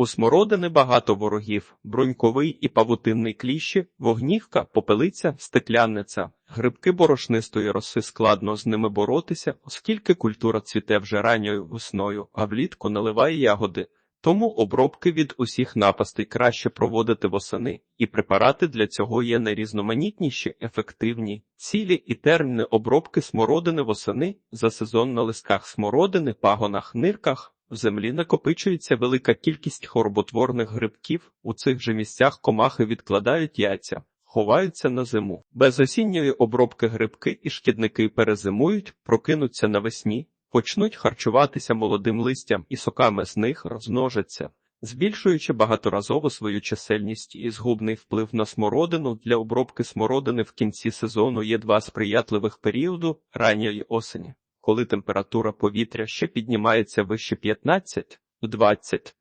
У смородини багато ворогів: бруньковий і павутинний кліщі, вогнівка, попелиця, стеклянниця. Грибки борошнистої роси складно з ними боротися, оскільки культура цвіте вже ранньою весною, а влітку наливає ягоди. Тому обробки від усіх напастей краще проводити восени, і препарати для цього є найрізноманітніші, ефективні, цілі і терміни обробки смородини восени за сезон на листках смородини, пагонах, нирках. В землі накопичується велика кількість хороботворних грибків. У цих же місцях комахи відкладають яйця, ховаються на зиму. Без осінньої обробки грибки і шкідники перезимують, прокинуться навесні, почнуть харчуватися молодим листям і соками з них розмножаться, збільшуючи багаторазово свою чисельність і згубний вплив на смородину. Для обробки смородини в кінці сезону є два сприятливих періоду ранньої осені коли температура повітря ще піднімається вище 15-20.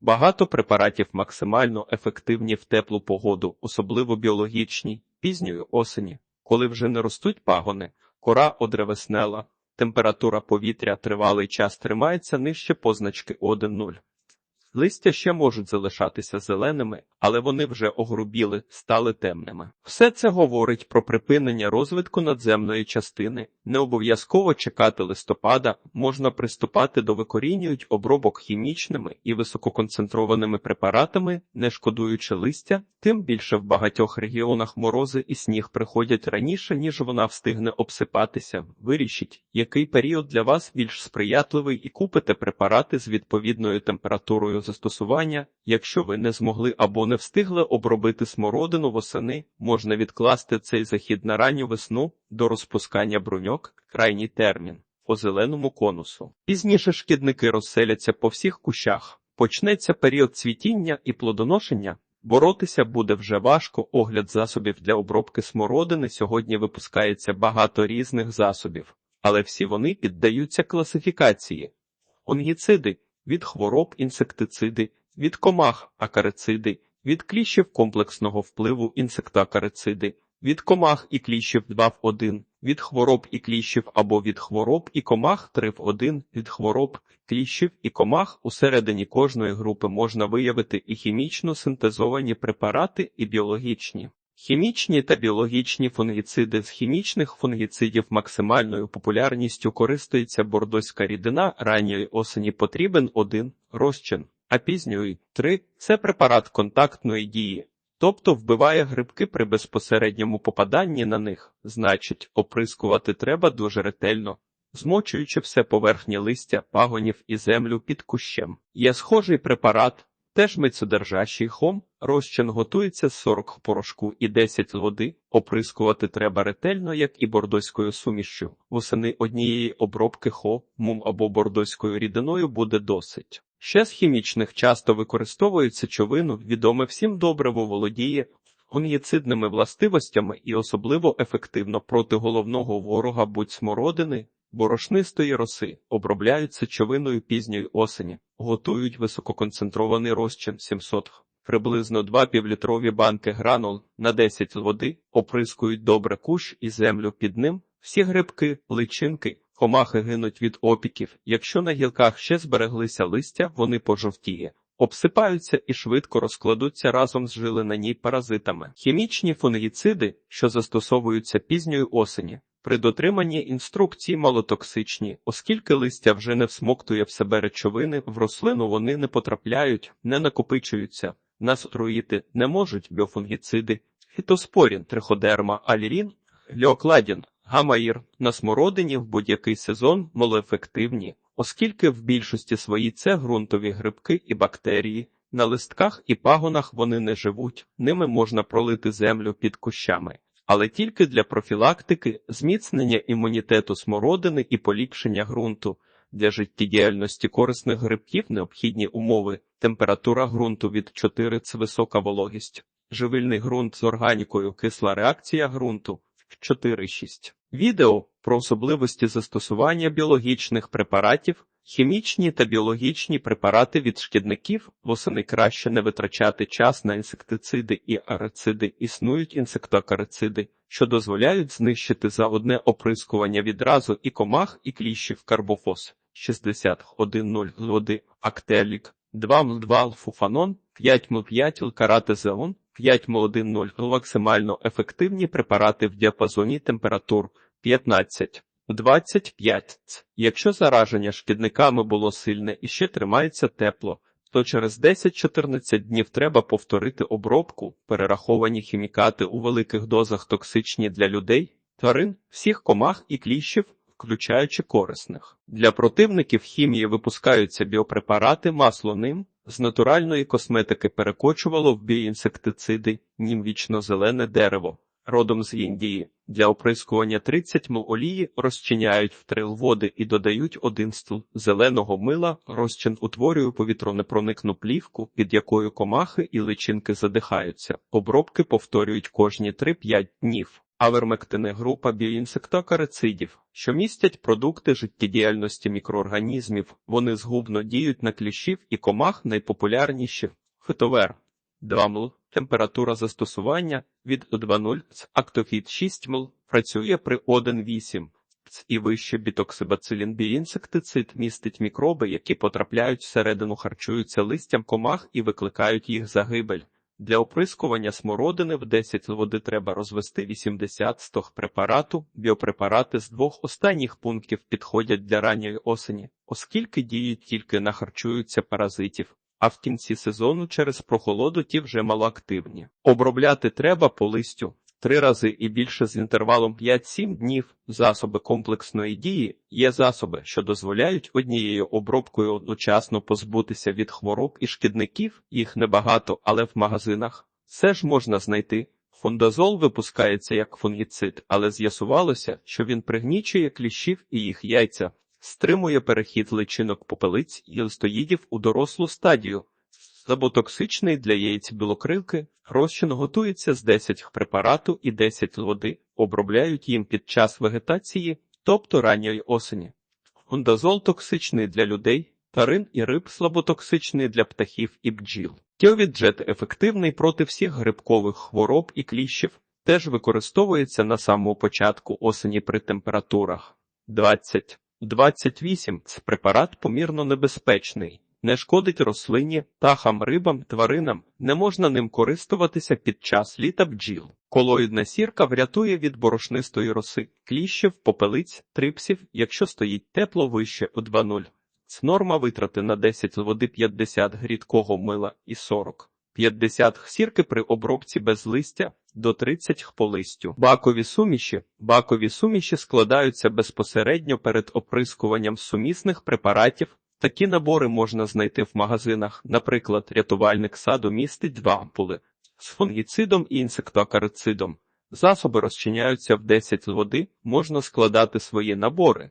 Багато препаратів максимально ефективні в теплу погоду, особливо біологічні, пізньої осені, коли вже не ростуть пагони, кора одревеснела, температура повітря тривалий час тримається нижче позначки 1-0. Листя ще можуть залишатися зеленими, але вони вже огрубіли, стали темними. Все це говорить про припинення розвитку надземної частини. Не обов'язково чекати листопада, можна приступати до викорінюють обробок хімічними і висококонцентрованими препаратами, не шкодуючи листя, тим більше в багатьох регіонах морози і сніг приходять раніше, ніж вона встигне обсипатися. Вирішіть, який період для вас більш сприятливий, і купите препарати з відповідною температурою застосування, якщо ви не змогли або не встигли обробити смородину восени, можна відкласти цей захід на ранню весну до розпускання бруньок, крайній термін, по зеленому конусу. Пізніше шкідники розселяться по всіх кущах, почнеться період цвітіння і плодоношення. Боротися буде вже важко. Огляд засобів для обробки смородини сьогодні випускається багато різних засобів, але всі вони піддаються класифікації. Онгіциди від хвороб інсектициди, від комах акарициди, від кліщів комплексного впливу інсектоакарициди, від комах і кліщів 2 в 1, від хвороб і кліщів або від хвороб і комах 3 в 1, від хвороб, кліщів і комах усередині кожної групи можна виявити і хімічно синтезовані препарати, і біологічні. Хімічні та біологічні фунгіциди з хімічних фунгіцидів максимальною популярністю користується бордоська рідина ранньої осені потрібен один розчин, а пізньої три це препарат контактної дії, тобто вбиває грибки при безпосередньому попаданні на них, значить, оприскувати треба дуже ретельно, змочуючи все поверхні листя, пагонів і землю під кущем. Є схожий препарат. Теж мицедержащий хом, розчин готується з 40 порошку і 10 води, оприскувати треба ретельно, як і бордоською сумішшю. Восени однієї обробки хо, мум або бордоською рідиною буде досить. Ще з хімічних часто використовується човину, відоме всім добриво володіє фунгіцидними властивостями і особливо ефективно проти головного ворога будь смородини, борошнистої роси, обробляються човиною пізньої осені, готують висококонцентрований розчин 700 приблизно 2 півлітрові банки гранул на 10 води, оприскують добре кущ і землю під ним, всі грибки, личинки, комахи гинуть від опіків. Якщо на гілках ще збереглися листя, вони пожовтіє. Обсипаються і швидко розкладуться разом з жили на ній паразитами. Хімічні фунгіциди, що застосовуються пізньої осені, при дотриманні інструкцій малотоксичні, оскільки листя вже не всмоктує в себе речовини, в рослину вони не потрапляють, не накопичуються, настроїти не можуть біофунгіциди, фітоспорін, триходерма, алірін, леокладін, гамаїр. На смородині в будь-який сезон малоефективні, оскільки в більшості свої це ґрунтові грибки і бактерії. На листках і пагонах вони не живуть, ними можна пролити землю під кущами але тільки для профілактики, зміцнення імунітету смородини і поліпшення ґрунту. Для життєдіяльності корисних грибків необхідні умови, температура ґрунту від 4 це висока вологість, живильний ґрунт з органікою, кисла реакція ґрунту 4-6. Відео про особливості застосування біологічних препаратів Хімічні та біологічні препарати від шкідників восени краще не витрачати час на інсектициди і арициди. Існують інсектоакарициди, що дозволяють знищити за одне оприскування відразу і комах, і кліщів. Карбофос 60.1.0 води, актелік, 2 м 2 алфуфанон, 5 м 5 каратезеон, 5 м 1 0 максимально ефективні препарати в діапазоні температур 15. 25. Ц. Якщо зараження шкідниками було сильне і ще тримається тепло, то через 10-14 днів треба повторити обробку. Перераховані хімікати у великих дозах токсичні для людей, тварин, всіх комах і кліщів, включаючи корисних. Для противників хімії випускаються біопрепарати масло ним, з натуральної косметики перекочувало в біоінсектициди, нім вічно-зелене дерево. Родом з Індії. Для оприскування 30 мл олії розчиняють в трил води і додають один стл зеленого мила. Розчин утворює повітронепроникну плівку, під якою комахи і личинки задихаються. Обробки повторюють кожні 3-5 днів. Авермектини – група біоінсектокарицидів, що містять продукти життєдіяльності мікроорганізмів. Вони згубно діють на кліщів і комах найпопулярніші – фитовер. 2 мл. Температура застосування від 2,0 Ц. Актофіт 6 мл. Працює при 1,8 Ц. і вище бітоксибацилін біінсектицид містить мікроби, які потрапляють всередину, харчуються листям комах і викликають їх загибель. Для оприскування смородини в 10 води треба розвести 80 стог препарату. Біопрепарати з двох останніх пунктів підходять для ранньої осені, оскільки діють тільки на харчуються паразитів а в кінці сезону через прохолоду ті вже малоактивні. Обробляти треба по листю три рази і більше з інтервалом 5-7 днів. Засоби комплексної дії є засоби, що дозволяють однією обробкою одночасно позбутися від хвороб і шкідників, їх небагато, але в магазинах все ж можна знайти. Фондазол випускається як фунгіцид, але з'ясувалося, що він пригнічує кліщів і їх яйця, стримує перехід личинок попелиць і листоїдів у дорослу стадію. Заботоксичний для яєць білокрилки розчин готується з 10 препарату і 10 води, обробляють їм під час вегетації, тобто ранньої осені. Фундазол токсичний для людей, тарин і риб слаботоксичний для птахів і бджіл. Тіовіджет ефективний проти всіх грибкових хвороб і кліщів, теж використовується на самому початку осені при температурах 20. 28. Це препарат помірно небезпечний, не шкодить рослині, птахам, рибам, тваринам, не можна ним користуватися під час літа бджіл. Колоїдна сірка врятує від борошнистої роси, кліщів, попелиць, трипсів, якщо стоїть тепло вище у 2,0. Це норма витрати на 10 води 50 грідкого мила і 40. 50 сірки при обробці без листя до 30 по листю. Бакові суміші. Бакові суміші складаються безпосередньо перед оприскуванням сумісних препаратів. Такі набори можна знайти в магазинах. Наприклад, рятувальник саду містить два ампули з фунгіцидом і інсектоакарицидом. Засоби розчиняються в 10 води, можна складати свої набори.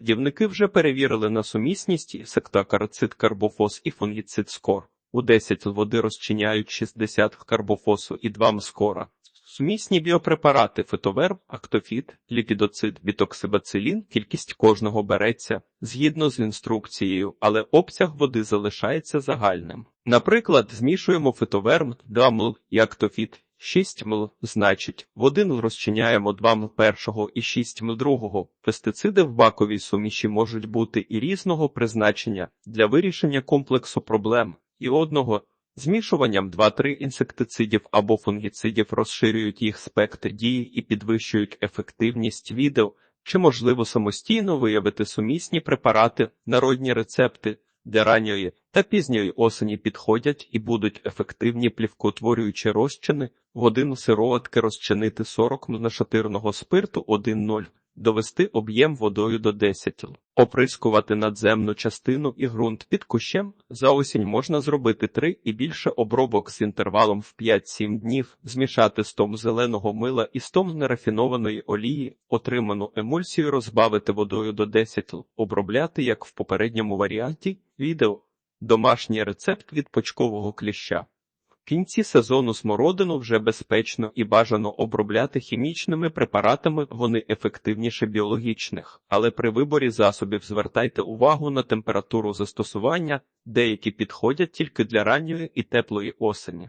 Дівники вже перевірили на сумісність інсектоакарицид карбофос і фунгіцид скор. У 10 води розчиняють 60 карбофосу і 2 мскора. Сумісні біопрепарати фитоверб, актофіт, ліпідоцид, бітоксибацилін, кількість кожного береться згідно з інструкцією, але обсяг води залишається загальним. Наприклад, змішуємо фитоверм 2 мл і актофіт 6 мл, значить, в один розчиняємо 2 мл першого і 6 мл другого. Пестициди в баковій суміші можуть бути і різного призначення для вирішення комплексу проблем і одного. Змішуванням 2-3 інсектицидів або фунгіцидів розширюють їх спектр дії і підвищують ефективність відео, чи можливо самостійно виявити сумісні препарати, народні рецепти для ранньої та пізньої осені підходять і будуть ефективні плівкотворюючі розчини, годину сироватки розчинити 40 нашатирного спирту 1,0 довести об'єм водою до 10 л. Оприскувати надземну частину і ґрунт під кущем за осінь можна зробити 3 і більше обробок з інтервалом в 5-7 днів, змішати стом зеленого мила і стом нерафінованої олії, отриману емульсію розбавити водою до 10 л, обробляти, як в попередньому варіанті, відео, домашній рецепт від почкового кліща кінці сезону смородину вже безпечно і бажано обробляти хімічними препаратами, вони ефективніше біологічних, але при виборі засобів звертайте увагу на температуру застосування, деякі підходять тільки для ранньої і теплої осені.